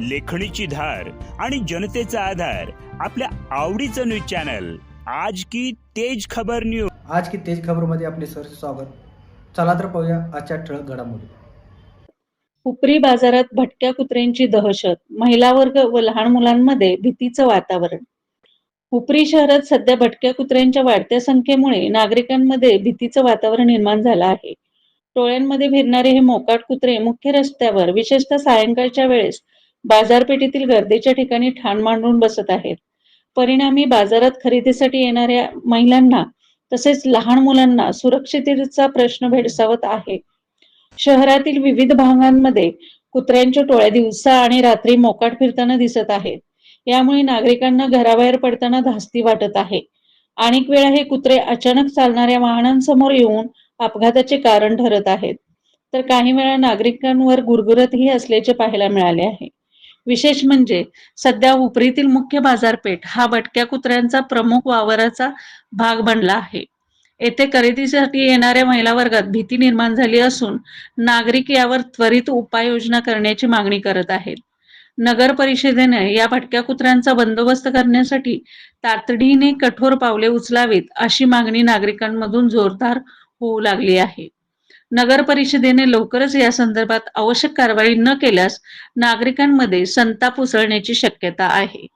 लेखणीची धार आणि जनतेचा आधार आपल्या आवडीचं न्यूज चॅनल. आज की तेज खबर न्यूज आज की तेज खबरमध्ये आपले सर स्वागत. चला तर पाहूया आजच्या ठळक घडामोडी. उपरी बाजारात भटक्या कुत्र्यांची दहशत महिला वर्ग व लहान मुलांमध्ये भीतीचं वातावरण. उपरी शहरात सध्या भटक्या कुत्र्यांच्या वाढत्या संख्येमुळे नागरिकांमध्ये भीतीचं वातावरण निर्माण झालं आहे. टोळ्यांमध्ये फिरणारे हे मोकाट कुत्रे मुख्य रस्त्यावर विशेषतः सायंकाळच्या वेळेस बाजारपेठेतील गर्दीच्या ठिकाणी ठाण मांडून बसत आहेत. परिणामी बाजारात खरेदीसाठी येणाऱ्या महिलांना तसेच लहान मुलांना सुरक्षिततेचा प्रश्न भेडसावत आहे. शहरातील विविध भागांमध्ये कुत्र्यांच्या टोळ्या दिवसा आणि रात्री मोकाट फिरताना दिसत आहेत. यामुळे नागरिकांना घराबाहेर पडताना धास्ती वाटत आहे. अनेक वेळा हे कुत्रे अचानक चालणाऱ्या वाहनांसमोर येऊन अपघाताचे कारण ठरत आहेत. तर काही वेळा नागरिकांवर गुरगुरतही असल्याचे पाहायला मिळाले आहे. विशेष म्हणजे सध्या उपरीतील मुख्य बाजारपेठ हा भटक्या कुत्र्यांचा प्रमुख वावराचा भाग बनला आहे. येथे खरेदीसाठी येणाऱ्या महिला वर्गात भीती निर्माण झाली असून नागरिक यावर त्वरित उपाययोजना करण्याची मागणी करत आहेत. नगर परिषदेने या भटक्या कुत्र्यांचा बंदोबस्त करण्यासाठी तातडीने कठोर पावले उचलावीत अशी मागणी नागरिकांमधून जोरदार होऊ लागली आहे. नगर परिषदेने लवकरच या संदर्भात आवश्यक कारवाई न केल्यास नागरिकांमध्ये संताप उसळण्याची शक्यता आहे.